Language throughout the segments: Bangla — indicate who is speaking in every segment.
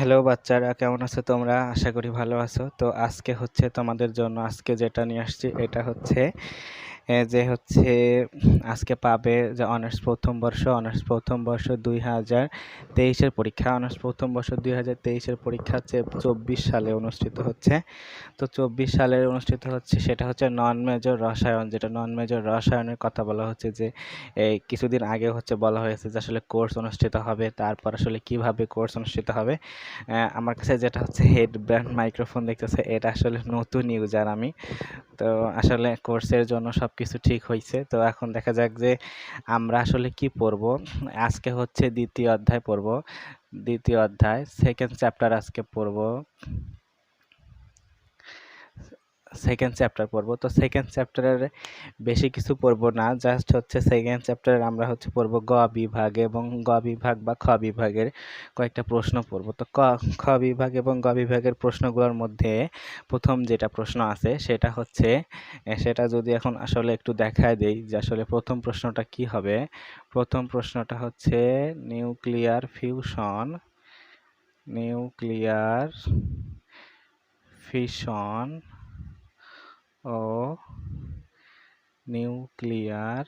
Speaker 1: হ্যালো বাচ্চারা, কেমন আছো তোমরা? আশা করি ভালো আছো। তো আজকে হচ্ছে তোমাদের জন্য, আজকে যেটা নিয়ে আসছি, এটা হচ্ছে যে হচ্ছে আজকে পাবে যে অনার্স প্রথম বর্ষ অনার্স প্রথম বর্ষ দুই হাজার তেইশের পরীক্ষা। অনার্স প্রথম বর্ষ দুই হাজার তেইশের পরীক্ষা হচ্ছে চব্বিশ সালে অনুষ্ঠিত হচ্ছে। তো চব্বিশ সালে অনুষ্ঠিত হচ্ছে সেটা হচ্ছে নন মেজর রসায়ন, যেটা নন মেজর রসায়নের কথা বলা হচ্ছে যে এই কিছুদিন আগে হচ্ছে বলা হয়েছে যে আসলে কোর্স অনুষ্ঠিত হবে, তারপর আসলে কীভাবে কোর্স অনুষ্ঠিত হবে। আমার কাছে যেটা হচ্ছে হেড ব্র্যান্ড মাইক্রোফোন দেখতেছে, এটা আসলে নতুন ইউজার আমি। তো আসলে কোর্সের জন্য সব কিছু ঠিক হয়েছে তো এখন দেখা যাক যে আমরা আসলে কি পড়ব। আজকে হচ্ছে দ্বিতীয় অধ্যায় পড়ব। দ্বিতীয় অধ্যায় সেকেন্ড চ্যাপ্টার আজকে পড়ব। সেকেন্ড চ্যাপ্টার পড়ব। তো সেকেন্ড চ্যাপ্টারের বেশি কিছু পড়ব না জাস্ট হচ্ছে সেকেন্ড চ্যাপ্টারে আমরা হচ্ছে পড়ব গ বিভাগ এবং গ বিভাগ বা খ বিভাগের কয়েকটা প্রশ্ন পড়ব। তো ক, খ বিভাগ এবং গ বিভাগের প্রশ্নগুলোর মধ্যে প্রথম যেটা প্রশ্ন আছে সেটা হচ্ছে সেটা যদি এখন আসলে একটু দেখায় দেই যে আসলে প্রথম প্রশ্নটা কি হবে? প্রথম প্রশ্নটা হচ্ছে নিউক্লিয়ার ফিউশন নিউক্লিয়ার ফিশন ও নিউক্লিয়ার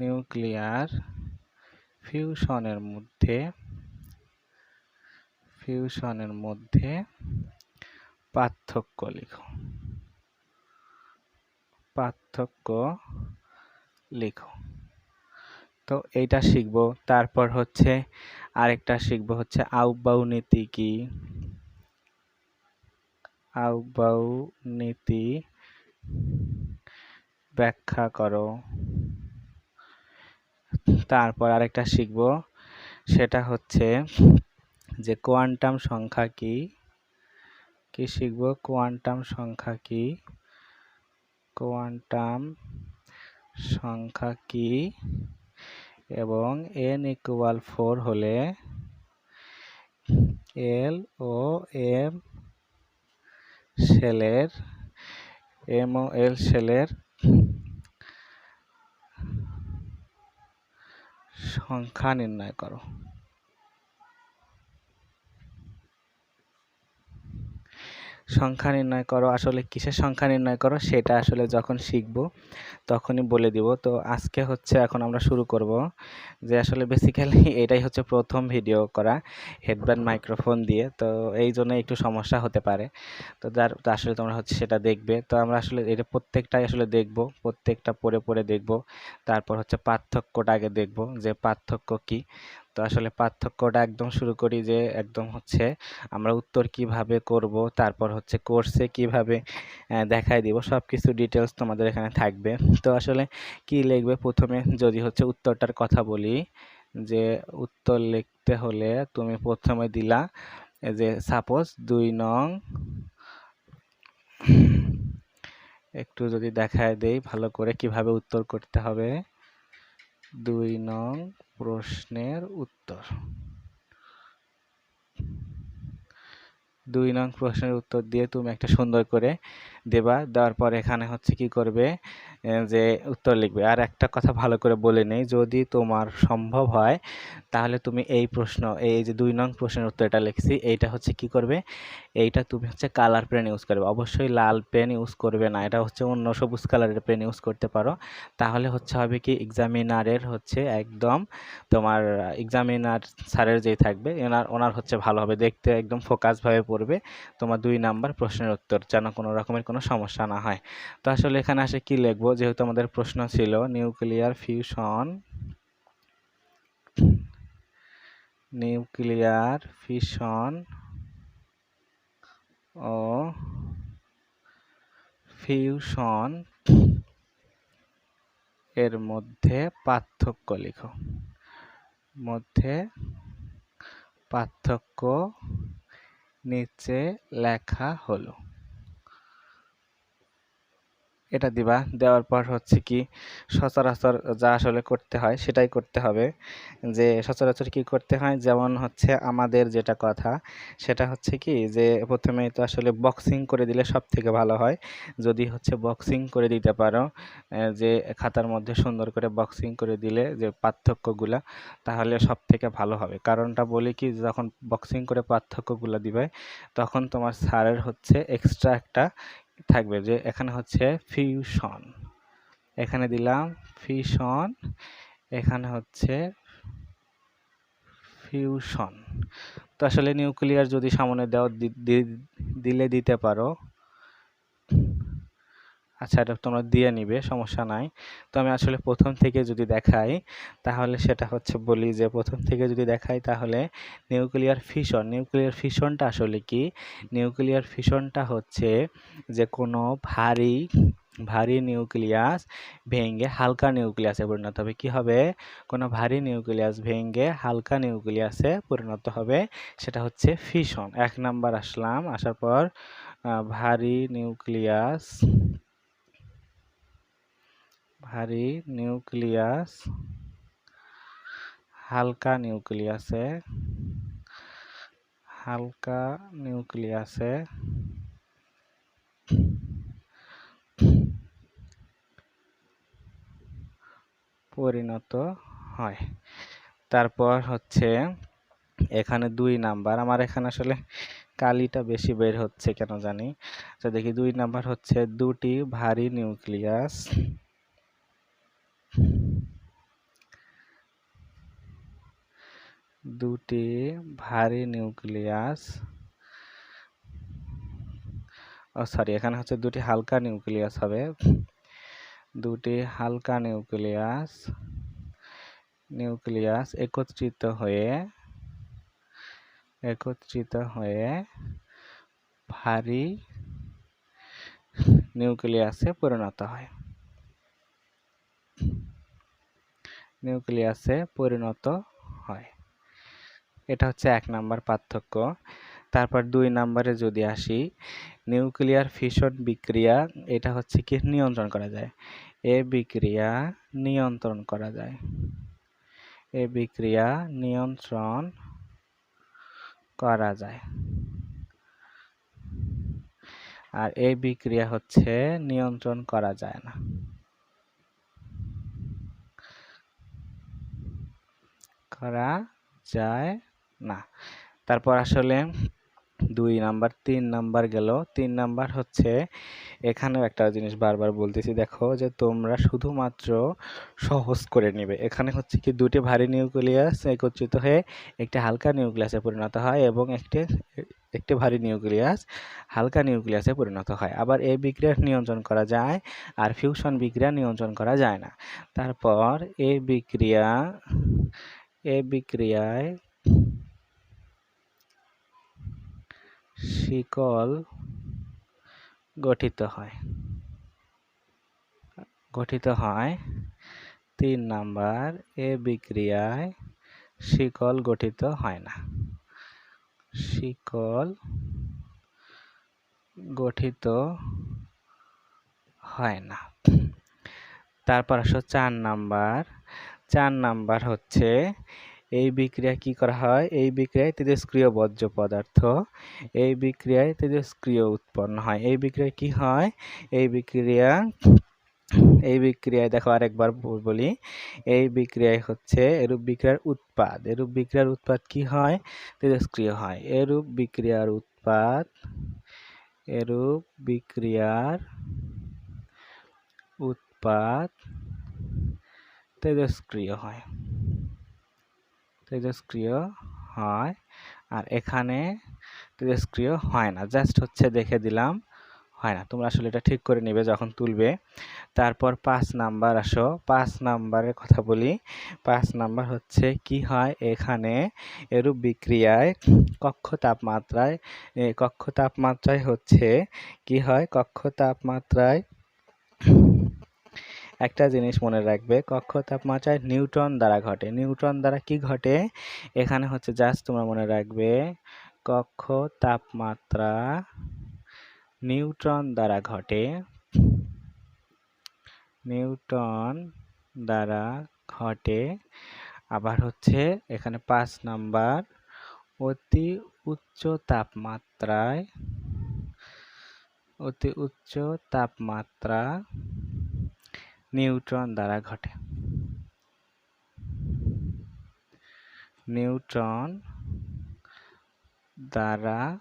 Speaker 1: নিউক্লিয়ার ফিউশনের মধ্যে ফিউশনের মধ্যে পার্থক্য লিখো। পার্থক্য লিখো। তো এইটা শিখব। তারপর হচ্ছে আরেকটা শিখব হচ্ছে আউবাউ নীতি কি? আউবাউ নীতি ব্যাখ্যা করো। তারপর আরেকটা শিখব। সেটা হচ্ছে যে কোয়ান্টাম সংখ্যা কি? কি শিখব? কোয়ান্টাম সংখ্যা কি? কোয়ান্টাম সংখ্যা কি? এবং এন ইকুয়াল ফোর হলে এল ও এম সেলের এম ও এল সেলের সংখ্যা নির্ণয় করো। সংখ্যা নির্ণয় করো, আসলে কিসের সংখ্যা নির্ণয় করো সেটা আসলে যখন শিখব তখনই বলে দিব। তো আজকে হচ্ছে এখন আমরা শুরু করব যে আসলে বেসিক্যালি এটাই হচ্ছে প্রথম ভিডিও করা হেডব্যান্ড মাইক্রোফোন দিয়ে। তো এই জন্য একটু সমস্যা হতে পারে। তো যার আসলে তোমরা হচ্ছে সেটা দেখবে। তো আমরা আসলে এটা প্রত্যেকটাই আসলে দেখব, প্রত্যেকটা পড়ে পড়ে দেখব। তারপর হচ্ছে পার্থক্যটা আগে দেখব যে পার্থক্য কি। তো আসলে পার্থক্যটা একদম শুরু করি যে একদম হচ্ছে আমরা উত্তর কীভাবে করব, তারপর হচ্ছে কোর্সে কীভাবে দেখাই দিব সব কিছু ডিটেলস তোমাদের এখানে থাকবে। তো আসলে কি লিখবে? প্রথমে যদি হচ্ছে উত্তরটার কথা বলি, যে উত্তর লিখতে হলে তুমি প্রথমে দিলা যে সাপোজ দুই নং, একটু যদি দেখায় দেই, ভালো করে কীভাবে উত্তর করতে হবে? দুই নং প্রশ্নের উত্তর। দুই নং প্রশ্নের উত্তর দিয়ে তুমি একটা সুন্দর করে দেবা। দেওয়ার পর এখানে হচ্ছে কি করবে? যে উত্তর লিখবে। আর একটা কথা ভালো করে বলে নেই, যদি তোমার সম্ভব হয়, তাহলে তুমি এই প্রশ্ন, এই যে দুই নং প্রশ্নের উত্তরটা লিখছি, এইটা হচ্ছে কি করবে? এইটা তুমি হচ্ছে কালার পেন ইউজ করবে। অবশ্যই লাল পেন ইউজ করবে না, এটা হচ্ছে অন্য সবুজ কালারের পেন ইউজ করতে পারো। তাহলে হচ্ছে হবে কি এক্সামিনারের হচ্ছে একদম তোমার এক্সামিনার স্যারের যেই থাকবে, এনার, ওনার হচ্ছে ভালো হবে। দেখতে একদম ফোকাসভাবে পড়বে তোমার দুই নাম্বার প্রশ্নের উত্তর, যেন কোনো রকমের কোনো সমস্যা না হয়। তো আসলে এখানে আসে কি লিখব? যেহেতু আমাদের প্রশ্ন ছিল নিউক্লিয়ার ফিউশন নিউক্লিয়ার ফিশন ও ফিউশন এর মধ্যে পার্থক্য লিখো। মধ্যে পার্থক্য নিচে লেখা হলো। এটা দিবা। দেওয়ার পর হচ্ছে কি সচরাচর যা আসলে করতে হয় সেটাই করতে হবে। যে সচরাচর কি করতে হয়? যেমন হচ্ছে আমাদের যেটা কথা, সেটা হচ্ছে কি যে প্রথমে তো আসলে বক্সিং করে দিলে সব থেকে ভালো হয়। যদি হচ্ছে বক্সিং করে দিতে পারো যে খাতার মধ্যে সুন্দর করে বক্সিং করে দিলে যে পার্থক্যগুলা, তাহলে সব থেকে ভালো হবে। কারণটা বলি কি, যখন বক্সিং করে পার্থক্যগুলো দিবে, তখন তোমার স্যারের হচ্ছে এক্সট্রা একটা থাকবে যে এখানে হচ্ছে ফিউশন এখানে দিলাম ফিউশন এখানে হচ্ছে ফিউশন তো আসলে নিউক্লিয়ার যদি সামনে দেওয়া দিলে দিতে পারো আচ্ছা এটা তোমরা দিয়ে নিবে, সমস্যা নাই। তো আমি আসলে প্রথম থেকে যদি দেখাই, তাহলে সেটা হচ্ছে বলি যে প্রথম থেকে যদি দেখাই, তাহলে নিউক্লিয়ার ফিশন নিউক্লিয়ার ফিশনটা আসলে কি? নিউক্লিয়ার ফিশনটা হচ্ছে যে কোনো ভারী ভারী নিউক্লিয়াস ভেঙে হালকা নিউক্লিয়াসে পরিণত হবে। কি হবে? কোনো ভারী নিউক্লিয়াস ভেঙে হালকা নিউক্লিয়াসে পরিণত হবে। সেটা হচ্ছে ফিশন এক নাম্বার আসলাম, আসার পর ভারী নিউক্লিয়াস ভারী নিউক্লিয়াস, হালকা নিউক্লিয়াসে হালকা নিউক্লিয়াসে, পরিণত হয়। তারপর হচ্ছে এখানে দুই নাম্বার। আমার এখানে আসলে কালিটা বেশি বের হচ্ছে কেন জানি? তো দেখি, দুই নাম্বার হচ্ছে দুটি ভারী নিউক্লিয়াস দুটি ভারী নিউক্লিয়াস। ও সরি, এখানে হচ্ছে দুটি হালকা নিউক্লিয়াস হবে। দুটি হালকা নিউক্লিয়াস নিউক্লিয়াস একত্রিত হয়ে একত্রিত হয়ে ভারী নিউক্লিয়াসে পরিণত হয়। নিউক্লিয়াসে পরিণত এটা হচ্ছে এক নাম্বার পার্থক্য। তারপর দুই নাম্বারে যদি আসি, নিউক্লিয়ার ফিশন বিক্রিয়া, এটা হচ্ছে কি? নিয়ন্ত্রণ করা যায়। এ বিক্রিয়া নিয়ন্ত্রণ করা যায়। এ বিক্রিয়া নিয়ন্ত্রণ করা যায়। আর এই বিক্রিয়া হচ্ছে নিয়ন্ত্রণ করা যায় না। করা যায় না। তারপর আসলে দুই নাম্বার, তিন নাম্বার গেল। তিন নাম্বার হচ্ছে এখানেও একটা জিনিস বারবার বলতেছি, দেখো যে তোমরা শুধুমাত্র সহজ করে নিবে। এখানে হচ্ছে কি দুটি ভারী নিউক্লিয়াস একত্রিত হয়ে একটি হালকা নিউক্লিয়াসে পরিণত হয় এবং একটি একটি ভারী নিউক্লিয়াস হালকা নিউক্লিয়াসে পরিণত হয়। আবার এই বিক্রিয়া নিয়ন্ত্রণ করা যায় আর ফিউশন বিক্রিয়া নিয়ন্ত্রণ করা যায় না। তারপর এই বিক্রিয়া, এ বিক্রিয়ায় শিকল গঠিত হয়। গঠিত হয় তিন নাম্বার, এ বিক্রিয়ায় শিকল গঠিত হয় না। শিকল গঠিত হয় না। তারপর আসো চার নাম্বার। চার নাম্বার হচ্ছে এই বিক্রিয়া কি করা হয়? এই বিক্রিয়ায় তেজস্ক্রিয় বর্জ্য পদার্থ, এই বিক্রিয়ায় তেজস্ক্রিয় উৎপন্ন হয়। এই বিক্রিয়ায় কি হয়? এই বিক্রিয়া, এই বিক্রিয়ায়, দেখো আরেকবার বলি। এই বিক্রিয়ায় হচ্ছে এরূপ বিক্রিয়ার উৎপাদ। এরূপ বিক্রিয়ার উৎপাদ কি হয়? তেজস্ক্রিয় হয়। এরূপ বিক্রিয়ার উৎপাদ, এরূপ বিক্রিয়ার উৎপাদ তেজস্ক্রিয় হয়। তেজস্ক্রিয় হয়, আর এখানে তেজস্ক্রিয় হয় না জাস্ট হচ্ছে দেখে দিলাম, হয় না। তোমরা আসলে এটা ঠিক করে নিবে যখন তুলবে। তারপর পাঁচ নাম্বার আসো, পাঁচ নাম্বারের কথা বলি। পাঁচ নাম্বার হচ্ছে কি হয়, এখানে এরূপ বিক্রিয়ায় কক্ষ তাপমাত্রায় কক্ষ তাপমাত্রায় হচ্ছে কি হয়, কক্ষ তাপমাত্রায় একটা জিনিস মনে রাখবে, কক্ষ তাপমাত্রায় নিউটন দ্বারা ঘটে। নিউটন দ্বারা কি ঘটে? এখানে হচ্ছে জাস্ট তোমরা মনে রাখবে, কক্ষ তাপমাত্রা নিউট্রন দ্বারা ঘটে। নিউটন দ্বারা ঘটে। আবার হচ্ছে এখানে পাঁচ নাম্বার, অতি উচ্চ তাপমাত্রায়, অতি উচ্চ তাপমাত্রা নিউট্রন দ্বারা ঘটে। নিউট্রন দ্বারা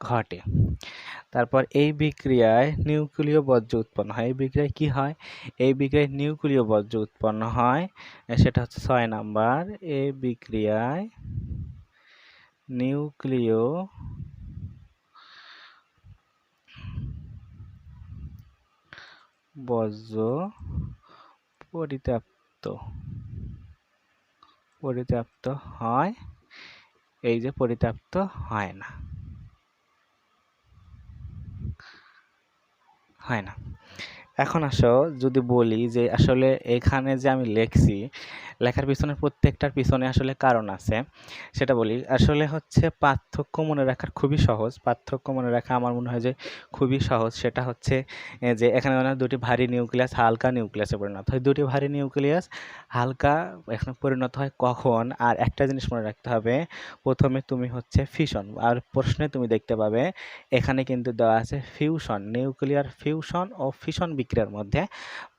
Speaker 1: ঘটে। তারপর এই বিক্রিয়ায় নিউক্লিয় বর্জ্য উৎপন্ন হয়। এই বিক্রিয়ায় কি হয়? এই বিক্রিয়ায় নিউক্লিয় বর্জ্য উৎপন্ন হয়। সেটা হচ্ছে ছয় নাম্বার। এই বিক্রিয়ায় নিউক্লিয় বর্জ্য পরিত্যাপ্ত পরিত্যাপ্ত হয়? এই যে পরিত্যাপ্ত হয় না। হয় না। এখন আসো, যদি বলি যে আসলে এখানে যে আমি লেখছি লেখার পিছনে প্রত্যেকটার পিছনে আসলে কারণ আছে, সেটা বলি। আসলে হচ্ছে পার্থক্য মনে রাখার খুবই সহজ। পার্থক্য মনে রাখা আমার মনে হয় যে খুবই সহজ। সেটা হচ্ছে যে এখানে দুটি ভারী নিউক্লিয়াস হালকা নিউক্লিয়াসে পরিণত হয়। দুটি ভারী নিউক্লিয়াস হালকা এখানে পরিণত হয় কখন? আর একটা জিনিস মনে রাখতে হবে, প্রথমে তুমি হচ্ছে ফিশন আর প্রশ্নে তুমি দেখতে পাবে, এখানে কিন্তু দেওয়া আছে ফিউশন, নিউক্লিয়ার ফিউশন ও ফিশন বিক্রিয়ার মধ্যে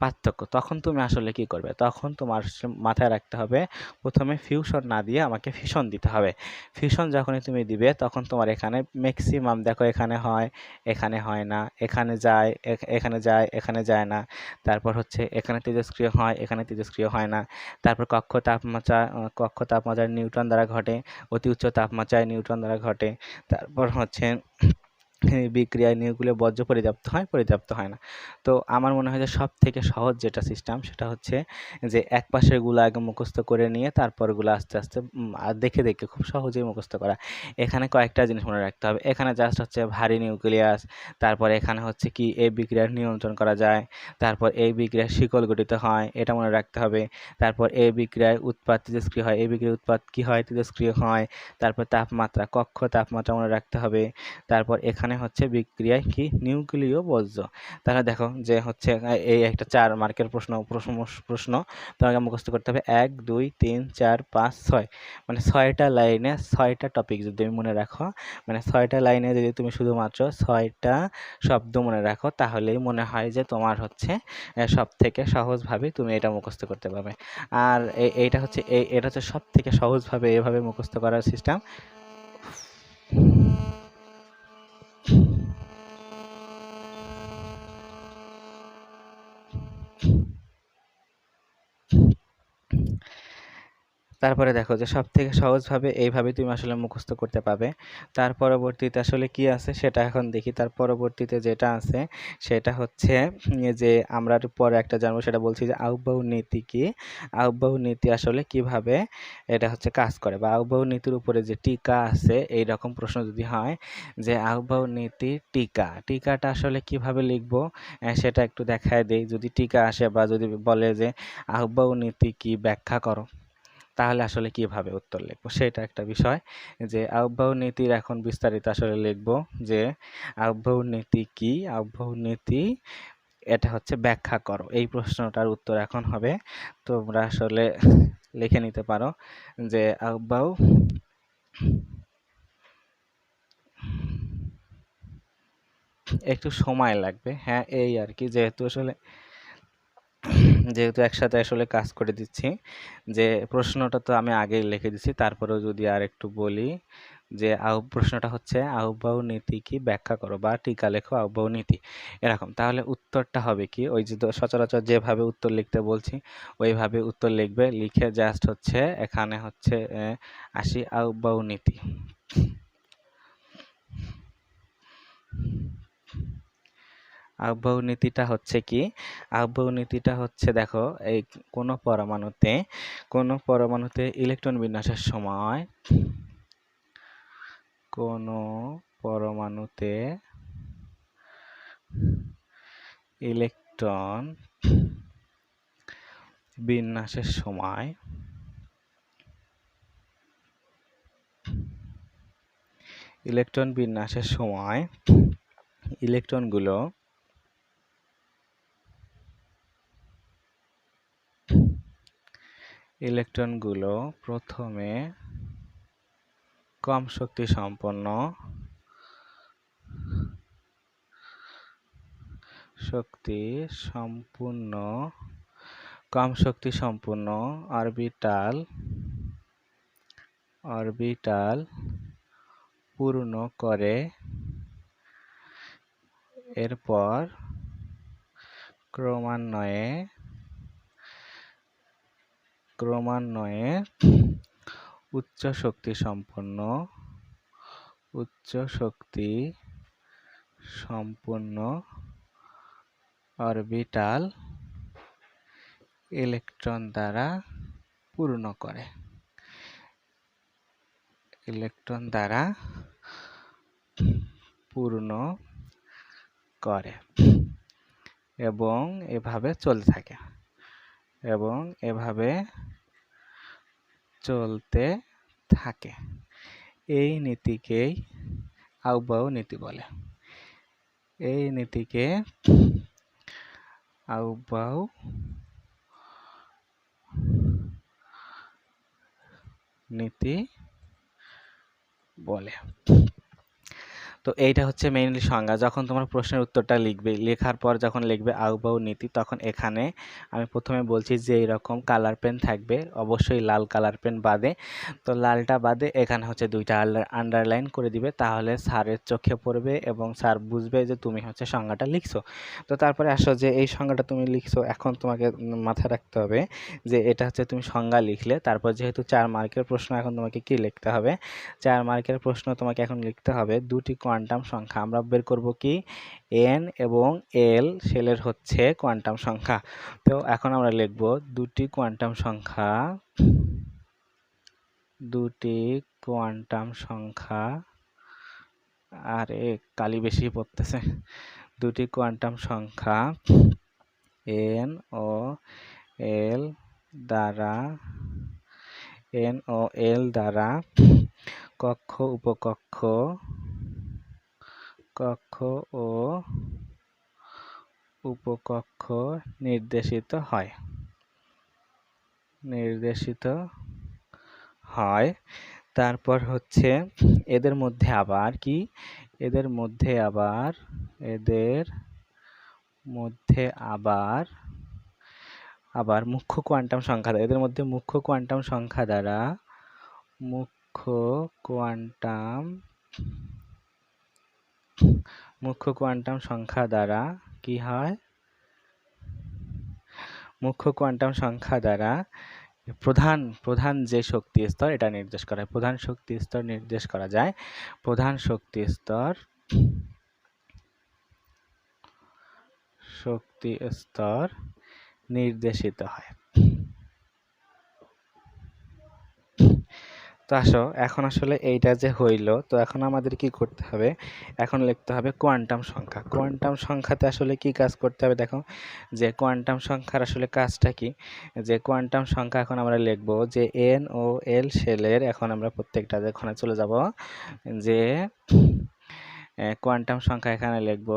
Speaker 1: পার্থক্য। তখন তুমি আসলে কি করবে? তখন তোমার মাথায় রাখতে হবে। প্রথমে ফিউশন না দিয়ে আমাকে ফিশন দিতে হবে। ফিউশন যখনই তুমি দিবে, তখন তোমার এখানে ম্যাক্সিমাম দেখো এখানে হয় এখানে হয় না, এখানে যায় এখানে যায় এখানে যায় না। তারপর হচ্ছে এখানে তেজস্ক্রিয় হয়, এখানে তেজস্ক্রিয় হয় না। তারপর কক্ষ তাপমাত্রা, কক্ষ তাপমাত্রায় নিউট্রন দ্বারা ঘটে, অতি উচ্চ তাপমাত্রায় নিউট্রন দ্বারা ঘটে। তারপর হচ্ছে বিক্রিয়ায় নিউক্লিয় বর্জ্য পরিত্যক্ত হয় পরিত্যক্ত হয় না। তো আমার মনে হয় যে সব থেকে সহজ যেটা সিস্টেম সেটা হচ্ছে যে এক পাশেরগুলো আগে মুখস্থ করে নিয়ে তারপরগুলো আস্তে আস্তে দেখে দেখে খুব সহজেই মুখস্থ করা। এখানে কয়েকটা জিনিস মনে রাখতে হবে। এখানে জাস্ট হচ্ছে ভারী নিউক্লিয়াস, তারপর এখানে হচ্ছে কি এই বিক্রিয়ার নিয়ন্ত্রণ করা যায়, তারপর এই বিক্রিয়ার শিকল গঠিত হয়, এটা মনে রাখতে হবে। তারপর এই বিক্রিয়ায় উৎপাদ তেজস্ক্রিয় হয়, এই বিক্রিয়ার উৎপাদ কি হয়? তেজস্ক্রিয় হয়। তারপর তাপমাত্রা, কক্ষ তাপমাত্রা মনে রাখতে হবে। তারপর এখানে এখানে হচ্ছে বিক্রিয়ায় কি নিউক্লিয় বর্জ্য? তাহলে দেখো যে হচ্ছে এই একটা চার মার্কের প্রশ্ন প্রশ্ন প্রশ্ন। তোমাকে মুখস্থ করতে হবে। এক, দুই, তিন, চার, পাঁচ, ছয়। মানে ছয়টা লাইনে ছয়টা টপিক যদি তুমি মনে রাখো মানে ছয়টা লাইনে যদি তুমি শুধুমাত্র ছয়টা শব্দ মনে রাখো, তাহলেই মনে হয় যে তোমার হচ্ছে সব থেকে সহজভাবে তুমি এটা মুখস্থ করতে পারবে। আর এইটা হচ্ছে এটা হচ্ছে সব থেকে সহজভাবে এভাবে মুখস্থ করার সিস্টেম তারপরে দেখো যে সব থেকে সহজভাবে এইভাবে তুমি আসলে মুখস্থ করতে পাবে তার পরবর্তীতে আসলে কি আছে সেটা এখন দেখি। তার পরবর্তীতে যেটা আছে সেটা হচ্ছে যে আমরা পরে একটা জানব, সেটা বলছি যে আহ্বায়ু নীতি কি? আহ্বায়ু নীতি আসলে কীভাবে এটা হচ্ছে কাজ করে বা আহ্বায়ু নীতির উপরে যে টিকা আছে এই রকম প্রশ্ন যদি হয় যে আহ্বায়ু নীতি টিকা, টিকাটা আসলে কীভাবে লিখব? সেটা একটু দেখায় দেই। যদি টিকা আসে বা যদি বলে যে আহ্বায়ু নীতি কি ব্যাখ্যা করো। তাহলে আসলে কীভাবে উত্তর লিখব? সেটা একটা বিষয় যে আহ্বায়ু নীতির এখন বিস্তারিত আসলে লিখব যে আহ্বায়ু নীতি কি? আহ্বায়ু নীতি এটা হচ্ছে ব্যাখ্যা করো। এই প্রশ্নটার উত্তর এখন হবে। তোমরা আসলে লিখে নিতে পারো যে আহ্বায়ু একটু সময় লাগবে। হ্যাঁ এই আর কি। যেহেতু আসলে যেহেতু একসাথে আসলে কাজ করে দিচ্ছি, যে প্রশ্নটা তো আমি আগেই লিখে দিচ্ছি তারপরেও যদি আর একটু বলি যে আহ, প্রশ্নটা হচ্ছে আহ্বায়ু নীতি কি ব্যাখ্যা করো বা টিকা লেখো আহ্বায়ু নীতি। এরকম, তাহলে উত্তরটা হবে কি? ওই যে সচরাচর যেভাবে উত্তর লিখতে বলছি, ওইভাবে উত্তর লিখবে, লিখে জাস্ট হচ্ছে, এখানে হচ্ছে আসি আহ্বায়ু নীতি। আহ্বায়ু নীতিটা হচ্ছে কি? আহ্বায়ু নীতিটা হচ্ছে দেখো, এই কোনো পরমাণুতে কোনো পরমাণুতে ইলেকট্রন বিন্যাসের সময় কোনো পরমাণুতে ইলেকট্রন বিন্যাসের সময় ইলেকট্রন বিন্যাসের সময় ইলেকট্রনগুলো ইলেকট্রনগুলো প্রথমে কম শক্তি সম্পন্ন শক্তি সম্পূর্ণ, কম শক্তি সম্পূর্ণ অরবিটাল অরবিটাল পূর্ণ করে। এরপর ক্রমান্বয়ে ক্রমান্বয়ে উচ্চ শক্তি সম্পন্ন, উচ্চ শক্তি সম্পূর্ণ অরবিটাল ইলেকট্রন দ্বারা পূর্ণ করে। ইলেকট্রন দ্বারা পূর্ণ করে এবং এভাবে চলতে থাকে। এবং এভাবে চলতে থাকে। এই নীতিকেই আউবাউ নীতি বলে। এই নীতিকে আউবাউ নীতি বলে। তো এইটা হচ্ছে মেইনলি সংজ্ঞা। যখন তোমার প্রশ্নের উত্তরটা লিখবে, লেখার পর যখন লিখবে আউবাউ নীতি, তখন এখানে আমি প্রথমে বলছি যে এইরকম কালার পেন থাকবে, অবশ্যই লাল কালার পেন বাদে। তো লালটা বাদে এখানে হচ্ছে দুইটা আন্ডারলাইন করে দিবে, তাহলে স্যারের চোখে পড়বে এবং স্যার বুঝবে যে তুমি হচ্ছে সংজ্ঞাটা লিখছো। তো তারপরে আসো যে এই সংজ্ঞাটা তুমি লিখছো, এখন তোমাকে মাথায় রাখতে হবে যে এটা হচ্ছে তুমি সংজ্ঞা লিখলে, তারপর যেহেতু চার মার্কের প্রশ্ন এখন তোমাকে কি লিখতে হবে? চার মার্কের প্রশ্ন তোমাকে এখন লিখতে হবে, দুটি কোয়ান্টাম সংখ্যা। আমরা বের করব কি? এন এবং এল সেলের হচ্ছে কোয়ান্টাম সংখ্যা। তো এখন আমরা লিখব দুটি কোয়ান্টাম সংখ্যা, দুটি কোয়ান্টাম সংখ্যা, আর কালি বেশি পড়তেছে। দুটি কোয়ান্টাম সংখ্যা এন ও এল দ্বারা, এন ও এল দ্বারা কক্ষ, উপকক্ষ কক্ষ ও উপকক্ষ নির্দেশিত হয়। নির্দেশিত হয়। তারপর হচ্ছে এদের মধ্যে আবার কি? এদের মধ্যে আবার, এদের মধ্যে আবার আবার মুখ্য কোয়ান্টাম সংখ্যা দ্বারা, এদের মধ্যে মুখ্য কোয়ান্টাম সংখ্যা দ্বারা মুখ্য কোয়ান্টাম মুখ্য কোয়ান্টাম সংখ্যা দ্বারা কি হয়? মুখ্য কোয়ান্টাম সংখ্যা দ্বারা প্রধান প্রধান যে শক্তি স্তর, এটা নির্দেশ করা হয়। প্রধান শক্তি স্তর নির্দেশ করা যায়। প্রধান শক্তি স্তর শক্তি স্তর নির্দেশিত হয়। তো আসো, এখন আসলে এইটা যে হইল, তো এখন আমাদের কি করতে হবে? এখন লিখতে হবে কোয়ান্টাম সংখ্যা। কোয়ান্টাম সংখ্যাতে আসলে কি কাজ করতে হবে দেখো? যে কোয়ান্টাম সংখ্যার আসলে কাজটা কি? যে কোয়ান্টাম সংখ্যা এখন আমরা লিখব যে এন ও এল সেলের, এখন আমরা প্রত্যেকটা এখানে চলে যাব, যে কোয়ান্টাম সংখ্যা এখানে লিখব।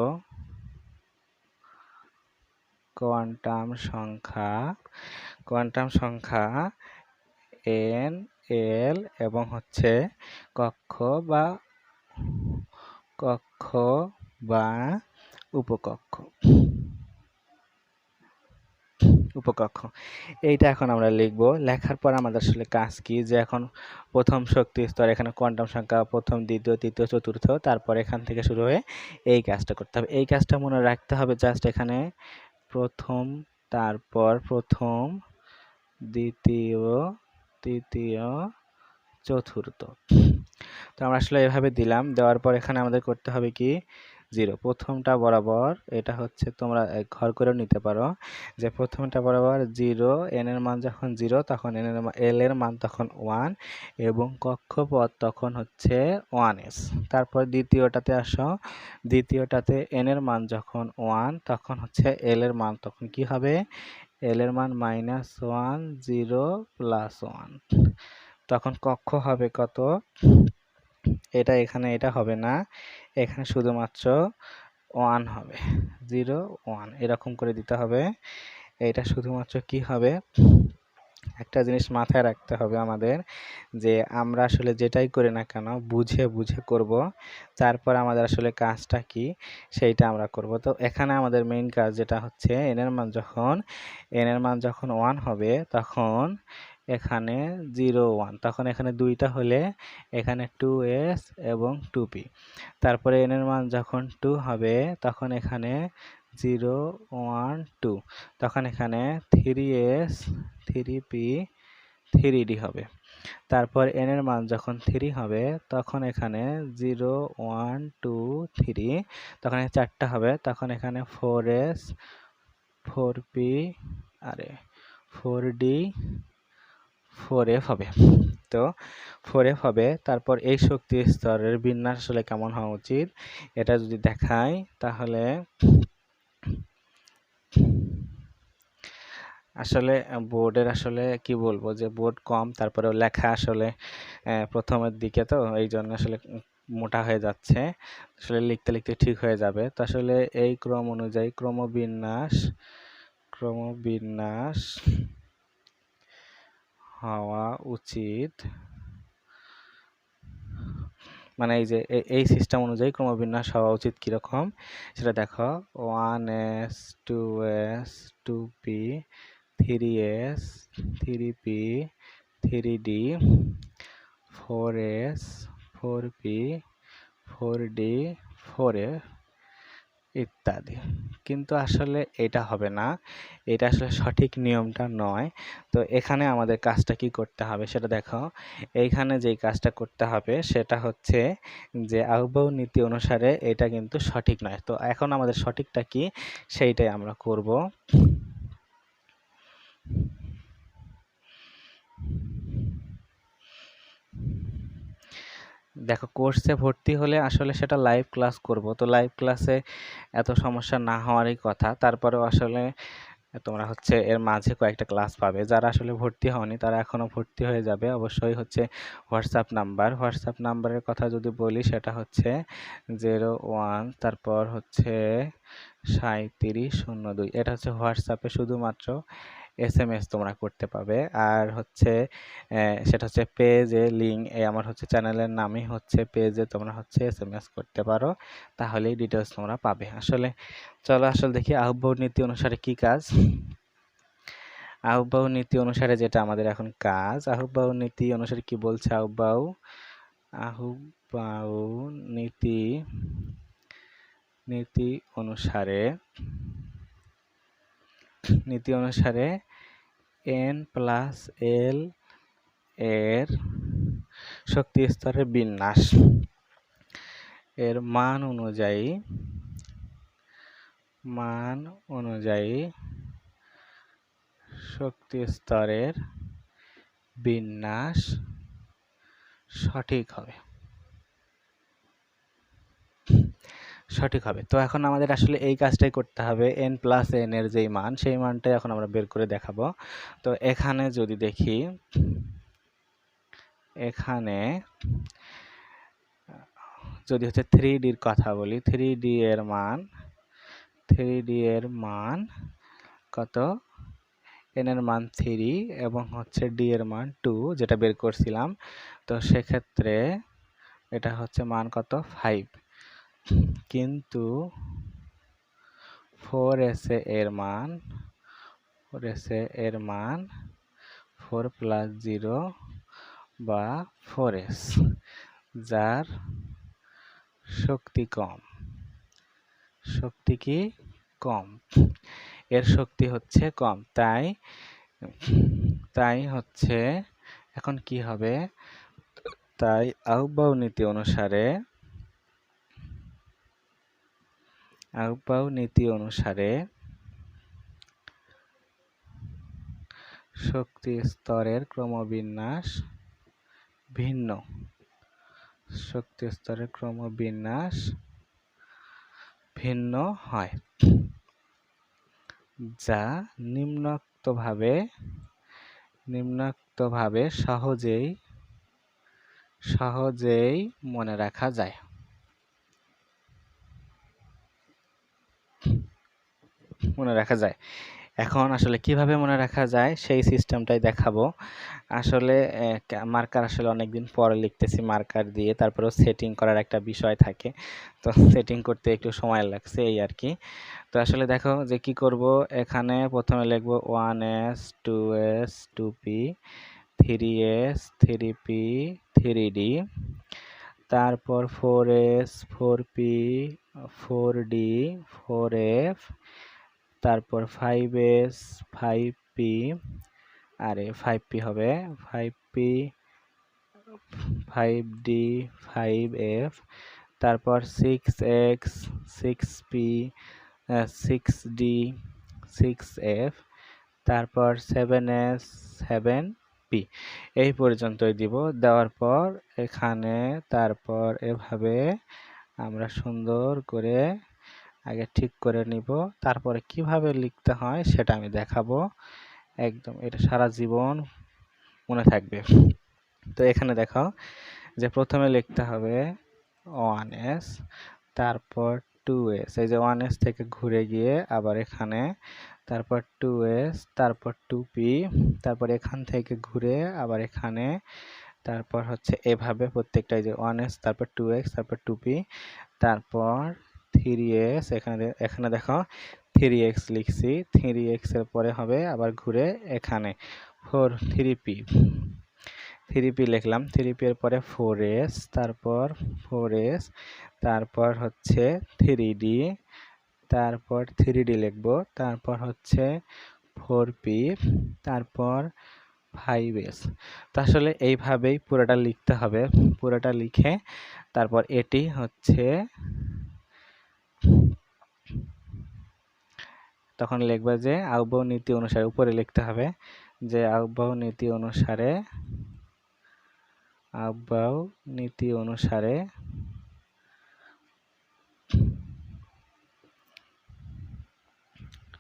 Speaker 1: কোয়ান্টাম সংখ্যা কোয়ান্টাম সংখ্যা এন এল এবং হচ্ছে কক্ষ বা কক্ষ বা উপকক্ষ। উপকক্ষ। এইটা এখন আমরা লিখব। লেখার পর আমাদের আসলে কাজ কি? যে এখন প্রথম শক্তি স্তর, এখানে কোয়ান্টাম সংখ্যা, প্রথম, দ্বিতীয়, তৃতীয়, চতুর্থ, তারপর এখান থেকে শুরু হয়ে এই কাজটা করতে হবে। এই কাজটা মনে রাখতে হবে জাস্ট এখানে প্রথম, তারপর প্রথম, দ্বিতীয় তৃতীয়, চতুর্থ। তো আমরা আসলে এভাবে দিলাম। দেওয়ার পর এখানে আমাদের করতে হবে কি? জিরো। প্রথমটা বরাবর এটা হচ্ছে তোমরা ঘর করেও নিতে পারো। যে প্রথমটা বরাবর জিরো এন এর মান যখন জিরো, তখন এন এর এল এর মান তখন ওয়ান এবং কক্ষপথ তখন হচ্ছে ওয়ান এস তারপর দ্বিতীয়টাতে আসো। দ্বিতীয়টাতে এন এর মান যখন ওয়ান তখন হচ্ছে এল এর মান তখন কি হবে? এল এর মান minus one zero plus one তখন কক্ষ হবে কত? এটা এখানে এটা হবে না। এখানে শুধুমাত্র ওয়ান হবে। জিরো ওয়ান এরকম করে দিতে হবে। এটা শুধুমাত্র কি হবে? একটা জিনিস মাথায় রাখতে হবে আমাদের যে আমরা আসলে যেটাই করি না কেন বুঝে বুঝে করব, তারপর আমাদের আসলে কাজটা কি সেইটা আমরা করব। তো এখানে আমাদের মেইন কাজ যেটা হচ্ছে এন এর মান যখন এন এর মান যখন ওয়ান হবে তখন এখানে জিরো ওয়ান তখন এখানে দুইটা হলে এখানে টু এস এবং টু পি তারপরে এন এর মান যখন টু হবে তখন এখানে জিরো ওয়ান টু। তখন এখানে three S three P three D হবে। তারপর এন এর মান যখন থ্রি হবে, তখন এখানে জিরো ওয়ান টু থ্রি তখন চারটা হবে। তখন এখানে ফোর এস ফোর পি আরে ফোর ডি ফোর এফ হবে। তো ফোর এফ হবে। তারপর এই শক্তি স্তরের বিন্যাস আসলে কেমন হওয়া উচিত? এটা যদি দেখাই, তাহলে আসলে বোর্ডের আসলে কি বলব যে বোর্ড কম, তারপরে লেখা আসলে প্রথমের দিকে তো এই জন্য আসলে মোটা হয়ে যাচ্ছে। আসলে লিখতে লিখতে ঠিক হয়ে যাবে। তো আসলে এই ক্রম অনুযায়ী ক্রমবিন্যাস ক্রমবিন্যাস হওয়া উচিত। মানে এই যে এই সিস্টেম অনুযায়ী ক্রমবিন্যাস হওয়া উচিত কীরকম? সেটা দেখো one S two S two P three S three P three D four S four P four D four F ইত্যাদি। কিন্তু আসলে এটা হবে না। এটা আসলে সঠিক নিয়মটা নয়। তো এখানে আমাদের কাজটা কি করতে হবে সেটা দেখো। এইখানে যেই কাজটা করতে হবে সেটা হচ্ছে যে আহ্বায়ু নীতি অনুসারে এটা কিন্তু সঠিক নয়। তো এখন আমাদের সঠিকটা কি সেইটাই আমরা করব। দেখো কোর্সে ভর্তি হলে আসলে সেটা লাইভ ক্লাস করব। তো লাইভ ক্লাসে এত সমস্যা না হওয়ারই কথা। তারপরেও আসলে তোমরা হচ্ছে এর মাঝে কয়েকটা ক্লাস পাবে। যারা আসলে ভর্তি হওনি, তারা এখনও ভর্তি হয়ে যাবে। অবশ্যই হচ্ছে হোয়াটসঅ্যাপ নাম্বার হোয়াটসঅ্যাপ নাম্বারের কথা যদি বলি, সেটা হচ্ছে জিরো ওয়ান তারপর হচ্ছে সাঁত্রিশ শূন্য দুই। এটা হচ্ছে হোয়াটসঅ্যাপে শুধুমাত্র এস এম এস তোমরা করতে পাবে। আর হচ্ছে সেটা হচ্ছে পেজে লিঙ্ক এই আমার হচ্ছে চ্যানেলের নামই হচ্ছে পেজে তোমরা হচ্ছে এস এম এস করতে পারো। তাহলেই ডিটেলস তোমরা পাবে। আসলে চলো আসলে দেখি আহ্বায়ক নীতি অনুসারে কি কাজ? আহ্বায়ক নীতি অনুসারে যেটা আমাদের এখন কাজ, আহ্বায়ক নীতি অনুসারে কি বলছে আহ্বায়ক? আহ্বায়ক নীতি নীতি অনুসারে নীতি অনুসারে এন প্লাস এল এর শক্তি স্তরের বিন্যাস। এর মান অনুযায়ী মান অনুযায়ী শক্তি স্তরের বিন্যাস সঠিক হবে। সঠিক হবে। তো এখন আমাদের আসলে এই কাজটাই করতে হবে। এন প্লাস এন এর যেই মান, সেই মানটাই এখন আমরা বের করে দেখাবো। তো এখানে যদি দেখি, এখানে, যদি হচ্ছে থ্রি ডির কথা বলি থ্রি ডি এর মান থ্রি ডি এর মান কত? এন এর মান থ্রি এবং হচ্ছে ডি এর মান টু যেটা বের করছিলাম। তো সেক্ষেত্রে এটা হচ্ছে মান কত? ফাইভ কিন্তু ফোর এসে এর মান ফোর এসে এর মান ফোর প্লাস জিরো বা ফোর এস যার শক্তি কম। শক্তি কি? কম। এর শক্তি হচ্ছে কম। তাই তাই হচ্ছে, এখন কি হবে? তাই আহ্বায়ক নীতি অনুসারে আহ্বায়ক নীতি অনুসারে শক্তি স্তরের ক্রমবিন্যাস ভিন্ন। শক্তি স্তরের ক্রমবিন্যাস ভিন্ন হয়, যা নিম্নোক্তভাবে নিম্নোক্তভাবে সহজেই সহজেই মনে রাখা যায়। মনে রাখা যায়। এখন আসলে কীভাবে মনে রাখা যায় সেই সিস্টেমটাই দেখাবো। আসলে মার্কার আসলে অনেকদিন পরে লিখতেছি মার্কার দিয়ে, তারপরেও সেটিং করার একটা বিষয় থাকে। তো সেটিং করতে একটু সময় লাগছে এই আর কি। তো আসলে দেখো যে কি করব, এখানে প্রথমে লিখব one S two S two P three S three P three D তারপর four S four P four D four F তারপর ফাইভ এস ফাইভ পি আরে ফাইভ পি হবে। Five P five D five F তারপর six X six P six D six F তারপর সেভেন এস সেভেন পি এই পর্যন্তই দিব। দেওয়ার পর এখানে তারপর এভাবে আমরা সুন্দর করে আগে ঠিক করে নিব। তারপরে কীভাবে লিখতে হয় সেটা আমি দেখাবো। একদম, এটা সারা জীবন মনে থাকবে। তো এখানে দেখো যে প্রথমে লিখতে হবে ওয়ান এস তারপর টু এস এই যে ওয়ান এস থেকে ঘুরে গিয়ে আবার এখানে, তারপর টু এস তারপর টু পি তারপর এখান থেকে ঘুরে আবার এখানে, তারপর হচ্ছে এভাবে প্রত্যেকটাই যে ওয়ান এস তারপর টু এক্স তারপর টু পি তারপর থ্রি এক্স এখানে এখানে দেখো থ্রি এক্স লিখছি থ্রি এক্সের পরে হবে আবার ঘুরে এখানে four three P three P লিখলাম থ্রি পি এর পরে ফোর এস তারপর ফোর এস তারপর হচ্ছে থ্রি ডি তারপর থ্রি ডি লিখব, তারপর হচ্ছে ফোর পি তারপর ফাইভ এস তো আসলে এইভাবেই পুরোটা লিখতে হবে, পুরোটা লিখে তারপর এটি হচ্ছে তখন লিখবে যে আহ্বান নীতি অনুসারে, উপরে লিখতে হবে যে আহ্বান নীতি অনুসারে আহ্বান নীতি অনুসারে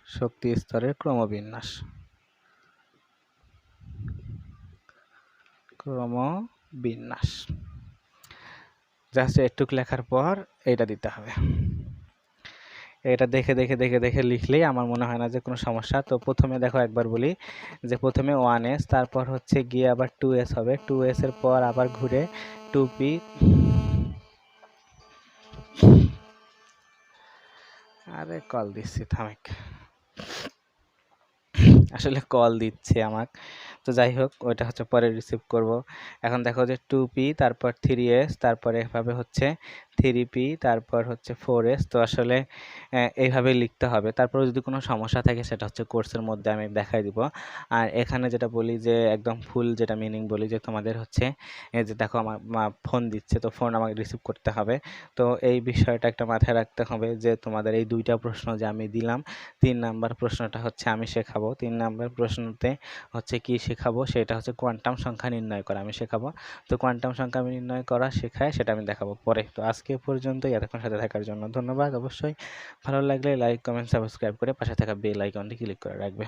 Speaker 1: শক্তি স্তরের ক্রমবিন্যাস। ক্রমবিন্যাস। জাস্ট একটুক লেখার পর এটা দিতে হবে। এটা দেখে দেখে দেখে দেখে লিখলেই আমার মনে হয় না যে কোনো সমস্যা। তো প্রথমে দেখো একবার বলি যে প্রথমে ওয়ান এস তারপর হচ্ছে গিয়ে আবার টু এস হবে। টু এসের পর আবার ঘুরে টু পি আরে কল দিচ্ছি, থামেক। আসলে কল দিচ্ছে আমাকে। তো যাই হোক, ওইটা হচ্ছে পরে রিসিভ করব। এখন দেখো যে টু পি তারপর থ্রি এস তারপরে এভাবে হচ্ছে থ্রি পি তারপর হচ্ছে ফোর এস তো আসলে এইভাবেই লিখতে হবে। তারপরে যদি কোনো সমস্যা থাকে, সেটা হচ্ছে কোর্সের মধ্যে আমি দেখাই দিব। আর এখানে যেটা বলি যে, একদম ফুল যেটা মিনিং বলি যে, তোমাদের হচ্ছে যে দেখো আমার মা ফোন দিচ্ছে, তো ফোন আমাকে রিসিভ করতে হবে। তো এই বিষয়টা একটা মাথায় রাখতে হবে যে, তোমাদের এই দুইটা প্রশ্ন যে আমি দিলাম, তিন নাম্বার প্রশ্নটা হচ্ছে আমি শেখাবো। তিন নাম্বার প্রশ্নতে হচ্ছে কি শেখাবো, সেটা হচ্ছে কোয়ান্টাম সংখ্যা নির্ণয় করা, আমি শেখাবো। তো কোয়ান্টাম সংখ্যা নির্ণয় করা, শেখায়, সেটা আমি দেখাবো পরে। তো আজকে পর্যন্ত এতক্ষণ সাথে থাকার জন্য ধন্যবাদ অবশ্যই। ভালো লাগলে লাইক কমেন্ট সাবস্ক্রাইব করে পাশে থাকা বেল আইকনটি ক্লিক করে রাখবে।